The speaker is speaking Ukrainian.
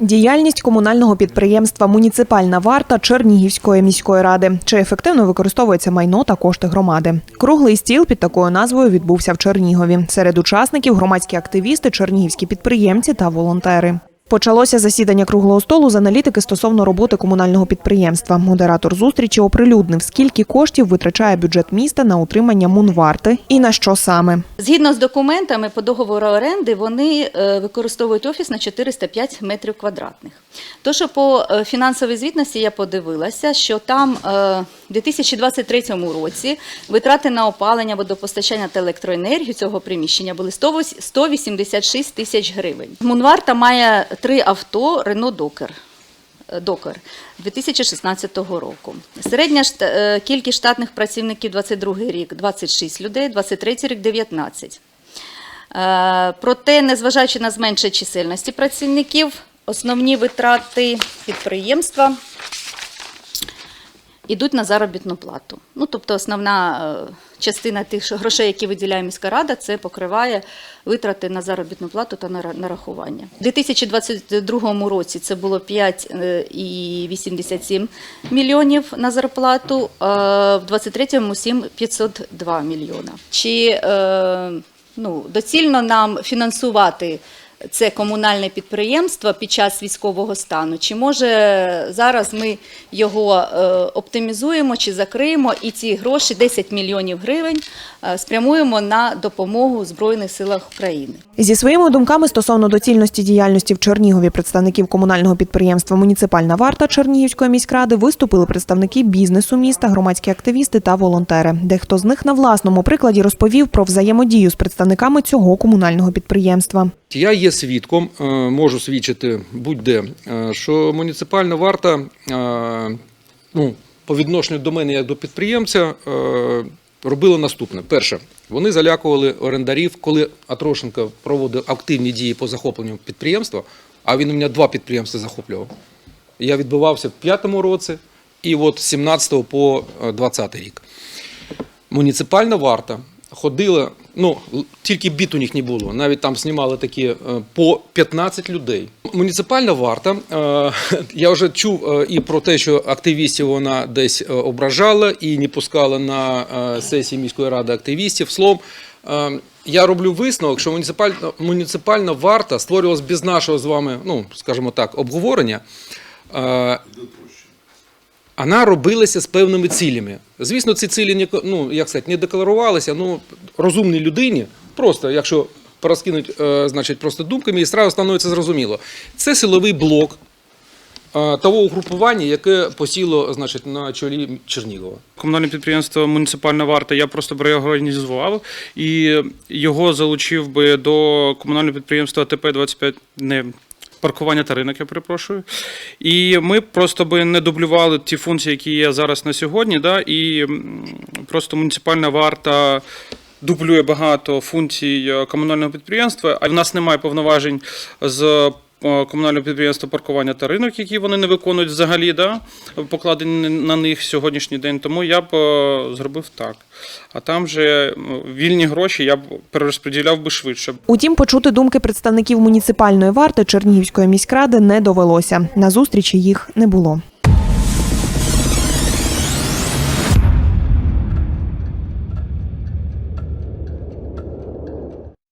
Діяльність комунального підприємства Муніципальна варта Чернігівської міської ради. Чи ефективно використовується майно та кошти громади? Круглий стіл під такою назвою відбувся в Чернігові. Серед учасників громадські активісти, чернігівські підприємці та волонтери. Почалося засідання круглого столу з аналітики стосовно роботи комунального підприємства. Модератор зустрічі оприлюднив, скільки коштів витрачає бюджет міста на утримання мунварти і на що саме. Згідно з документами по договору оренди, вони е, використовують офіс на 405 метрів квадратних. То, що по е, фінансовій звітності я подивилася, що там е, в 2023 році витрати на опалення, водопостачання та електроенергію цього приміщення були 100 186 тисяч гривень. Мунварта має три авто Рено Докер. Докер 2016 року. Середня е, кількість штатних працівників 22 рік 26 людей, 23 рік 19. Е, Проте, незважаючи на зменшення чисельності працівників, основні витрати підприємства йдуть на заробітну плату. Ну, тобто основна е, частина тих грошей, які виділяє міська рада, це покриває витрати на заробітну плату та на ра- нарахування. У 2022 році це було 5,87 мільйонів на зарплату, а в 2023 – 7,502 мільйона. Чи е, ну, доцільно нам фінансувати це комунальне підприємство під час військового стану? Чи може зараз ми його е, оптимізуємо чи закриємо і ці гроші, 10 мільйонів гривень, е, спрямуємо на допомогу Збройних силах України? Зі своїми думками стосовно доцільності діяльності в Чернігові представників комунального підприємства Муніципальна варта Чернігівської міськради виступили представники бізнесу міста, громадські активісти та волонтери. Дехто з них на власному прикладі розповів про взаємодію з представниками цього комунального підприємства. Я є свідком, е, можу свідчити будь-де, е, що муніципальна варта е, ну, по відношенню до мене як до підприємця робила наступне. Перше, вони залякували орендарів, коли Атрошенко проводив активні дії по захопленню підприємства, а він у мене два підприємства захоплював. Я відбивався в п'ятому році і от з 17 по е, 20 рік. Муніципальна варта ходила, ну тільки біт у них не було. Навіть там знімали такі е, по 15 людей. Муніципальна варта. е, Я вже чув е, і про те, що активістів вона десь ображала і не пускала на сесії міської ради активістів. Словом, я роблю висновок, що муніципальна, муніципальна варта створювалась без нашого з вами, ну скажімо так, обговорення. Вона робилася з певними цілями. Звісно, ці цілі ну, як сказати, не декларувалися, ну, розумній людині, просто якщо порозкинуть е, значить, просто думками, і одразу становиться зрозуміло. Це силовий блок е, того угрупування, яке посіло значить, на чолі Чернігова. Комунальне підприємство Муніципальна варта я просто б реорганізував і його залучив би до комунального підприємства АТП 25 не. Паркування та ринок, я перепрошую. І ми просто би не дублювали ті функції, які є зараз на сьогодні. Да? І просто муніципальна варта дублює багато функцій е, комунального підприємства, а в нас немає повноважень з комунального підприємства паркування та ринок, які вони не виконують взагалі, да? покладені на них сьогоднішній день. Тому я б е, зробив так. А там же вільні гроші я б перерозподіляв би швидше. Утім, почути думки представників муніципальної варти Чернігівської міськради не довелося. На зустрічі їх не було.